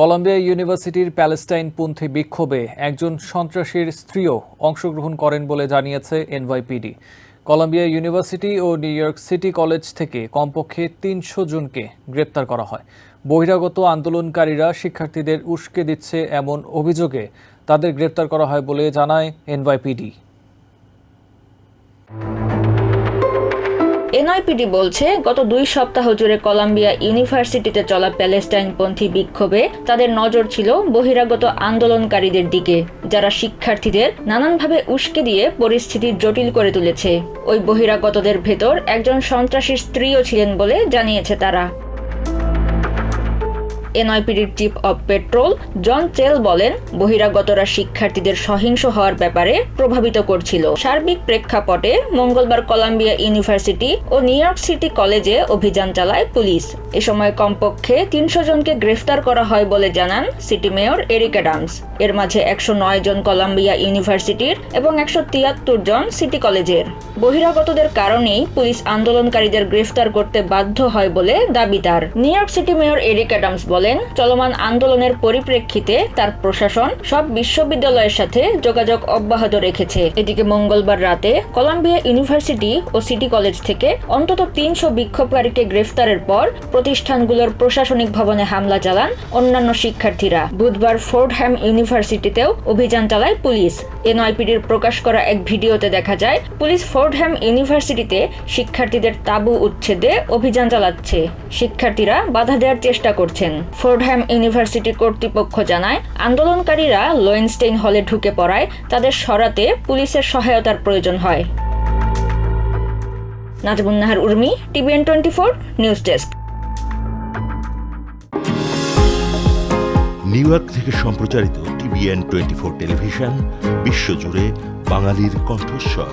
Colombia ইউনিভার্সিটির প্যালেস্টাইনপন্থী বিক্ষোভে একজন সন্ত্রাসীর স্ত্রীও অংশগ্রহণ করেন বলে জানিয়েছে এনওয়াইপিডি। কলম্বিয়া ইউনিভার্সিটি ও নিউ ইয়র্ক সিটি কলেজ থেকে কমপক্ষে তিনশো জনকে গ্রেপ্তার করা হয়। বহিরাগত আন্দোলনকারীরা শিক্ষার্থীদের উস্কে দিচ্ছে এমন অভিযোগে তাদের গ্রেপ্তার করা হয় বলে জানায় এনওয়াইপিডি। এনআইপিডি বলছে, গত দুই সপ্তাহ জুড়ে কলাম্বিয়া ইউনিভার্সিটিতে চলা প্যালেস্টাইনপন্থী বিক্ষোভে তাদের নজর ছিল বহিরাগত আন্দোলনকারীদের দিকে, যারা শিক্ষার্থীদের নানানভাবে উস্কে দিয়ে পরিস্থিতি জটিল করে তুলেছে। ওই বহিরাগতদের ভেতর একজন সন্ত্রাসীর স্ত্রীও ছিলেন বলে জানিয়েছে তারা। এনআইপিডির chief of patrol John Chell বলেন, বহিরাগতরা শিক্ষার্থীদের সহিংস হওয়ার ব্যাপারে প্রভাবিত করছিল। সার্বিক প্রেক্ষাপটে মঙ্গলবার কলাম্বিয়া ইউনিভার্সিটি ও নিউ ইয়র্ক সিটি কলেজে অভিযান চালায় পুলিশ। এ সময় কমপক্ষে তিনশো জনকে গ্রেফতার করা হয় বলে জানান সিটি মেয়র এরিক অ্যাডামস। এর মাঝে একশো নয় জন কলাম্বিয়া ইউনিভার্সিটির এবং একশো তিয়াত্তর জন সিটি কলেজের। বহিরাগতদের কারণেই পুলিশ আন্দোলনকারীদের গ্রেফতার করতে বাধ্য হয় বলে দাবি তার। New York City mayor Eric Adams বলেন, চলমান আন্দোলনের পরিপ্রেক্ষিতে তার প্রশাসন সব বিশ্ববিদ্যালয়ের সাথে যোগাযোগ অব্যাহত রেখেছে। এদিকে মঙ্গলবার রাতে কলাম্বিয়া ইউনিভার্সিটি ও সিটি কলেজ থেকে অন্তত তিনশো বিক্ষোভকারীকে গ্রেফতারের পর প্রতিষ্ঠানগুলোর প্রশাসনিক ভবনে হামলা চালান অন্যান্য শিক্ষার্থীরা। বুধবার ফোর্ডহ্যাম ইউনিভার্সিটিতেও অভিযান চালায় পুলিশ। এনআইপিডির প্রকাশ করা এক ভিডিওতে দেখা যায়, পুলিশ ফোর্ডহ্যাম ইউনিভার্সিটিতে শিক্ষার্থীদের তাঁবু উচ্ছেদে অভিযান চালাচ্ছে। শিক্ষার্থীরা বাধা দেওয়ার চেষ্টা করছেন। ফোর্ডহ্যাম ইউনিভার্সিটি কর্তৃপক্ষ জানায়, আন্দোলনকারীরা লোয়েনস্টেইন হলে ঢুকে পড়ায়, তাদের সরাতে পুলিশের সহায়তার প্রয়োজন হয়। Najbun Nahar Urmi, TVN twenty four news desk. New York থেকে সম্প্রচারিত টিভিএন টোয়েন্টি ফোর টেলিভিশন, বিশ্বজুড়ে বাঙালির কণ্ঠস্বর।